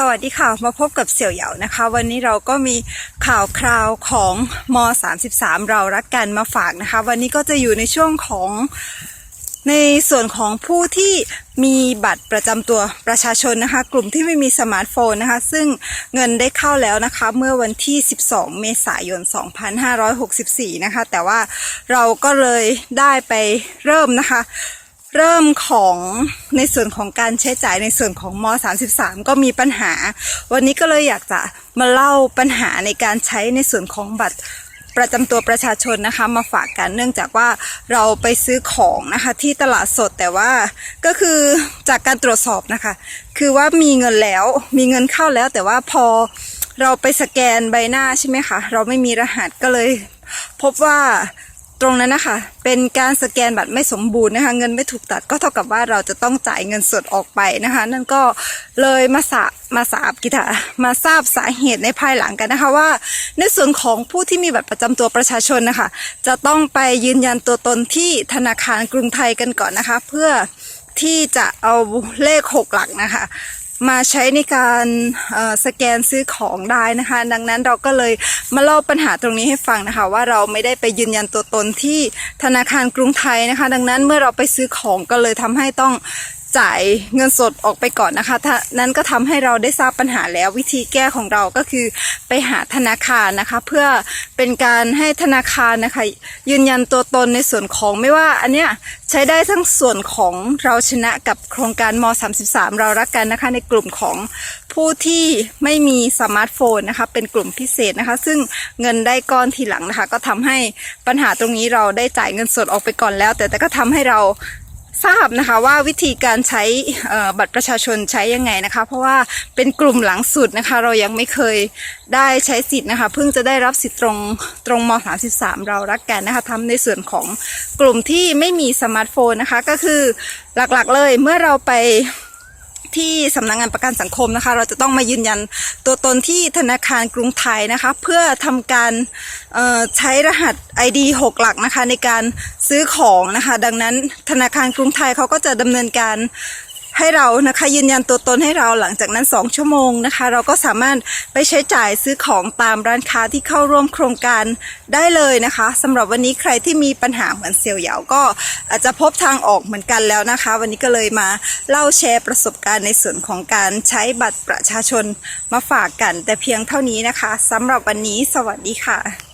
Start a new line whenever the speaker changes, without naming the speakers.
สวัสดีค่ะ มาพบกับเสี่ยวเหยานะคะ วันนี้เราก็มีข่าวคราวของม 33 เรารักกันมาฝากนะคะ วันนี้ก็จะอยู่ในช่วงของในส่วนของผู้ที่มีบัตรประจำตัวประชาชนนะคะ กลุ่มที่ไม่มีสมาร์ทโฟนนะคะ ซึ่งเงินได้เข้าแล้วนะคะ เมื่อวันที่ 12 เมษายน 2564 นะคะ แต่ว่าเราก็เลยได้ไปเริ่มนะคะ เริ่มของในส่วนของการใช้จ่ายในส่วนของม 33 ก็มีปัญหา วันนี้ก็เลยอยากจะมาเล่าปัญหาในการใช้ในส่วนของบัตรประจำตัวประชาชนนะคะมาฝากกันเนื่องจากว่าเราไปซื้อของนะคะที่ตลาดสดแต่ว่าก็คือจากการตรวจสอบนะคะ คือว่ามีเงินแล้วมีเงินเข้าแล้วแต่ว่าพอเราไปสแกนใบหน้าใช่ไหมคะเราไม่มีรหัสก็เลย พบว่า ตรงนั้นนะคะ เป็นการสแกนบัตรไม่สมบูรณ์นะคะ เงินไม่ถูกตัดก็เท่ากับว่าเราจะต้องจ่ายเงินสดออกไปนะคะ นั่นก็เลยมาสามาสาบกิถามาทราบสาเหตุในภายหลังกันนะคะว่า ในส่วนของผู้ที่มีบัตรประจำตัวประชาชนนะคะ จะต้องไปยืนยันตัวตนที่ธนาคารกรุงไทยกันก่อนนะคะ เพื่อที่จะเอาเลขหกหลักนะคะ มาใช้ในการสแกนซื้อของได้นะคะ ดังนั้นเราก็เลยมาเล่าปัญหาตรงนี้ให้ฟังนะคะ ว่าเราไม่ได้ไปยืนยันตัวตนที่ธนาคารกรุงไทยนะคะ ดังนั้นเมื่อเราไปซื้อของก็เลยทำให้ต้อง จ่ายเงินสดออกไปก่อนนะคะถ้านั้นก็ทำให้เราได้ทราบปัญหาแล้ววิธีแก้ของเราก็คือไปหาธนาคารนะคะ เพื่อเป็นการให้ธนาคารนะคะ ยืนยันตัวตนในส่วนของไม่ว่า อันเนี้ยใช้ได้ทั้งส่วนของเราชนะกับโครงการม 33 เรารักกันนะคะ ในกลุ่มของผู้ที่ไม่มีสมาร์ทโฟนนะคะ เป็นกลุ่มพิเศษนะคะ ซึ่งเงินได้ก้อนทีหลังนะคะ ก็ทำให้ปัญหาตรงนี้เราได้จ่ายเงินสดออกไปก่อนแล้ว แต่แต่ก็ทำให้เรา ทราบนะคะว่าวิธีการใช้บัตรประชาชนใช้ยังไงนะคะ เพราะว่าเป็นกลุ่มหลังสุดนะคะ เรายังไม่เคยได้ใช้สิทธิ์นะคะเพิ่งจะได้รับสิทธิ์ตรงตรงม 33 เรารักกันนะคะทำในส่วนของกลุ่มที่ไม่มีสมาร์ทโฟนนะคะ ก็คือหลักๆเลยเมื่อเราไป ที่สำนักงานประกันสังคมนะคะ เราจะต้องมายืนยันตัวตนที่ธนาคารกรุงไทยนะคะ เพื่อทำการใช้รหัส ID 6 หลักนะคะในการซื้อของนะคะ ดังนั้นธนาคารกรุงไทยเขาก็จะดำเนินการ ให้เรานะคะ ยืนยันตัวตนให้เราหลังจากนั้น 2 ชั่วโมงนะคะ เราก็สามารถไปใช้จ่ายซื้อของตามร้านค้าที่เข้าร่วมโครงการได้เลยนะคะสำหรับวันนี้ใครที่มีปัญหาเหมือนเซียวเหยาก็อาจจะพบทางออกเหมือนกันแล้วนะคะ วันนี้ก็เลยมาเล่าแชร์ประสบการณ์ในส่วนของการใช้บัตรประชาชนมาฝากกัน แต่เพียงเท่านี้นะคะสำหรับวันนี้สวัสดีค่ะ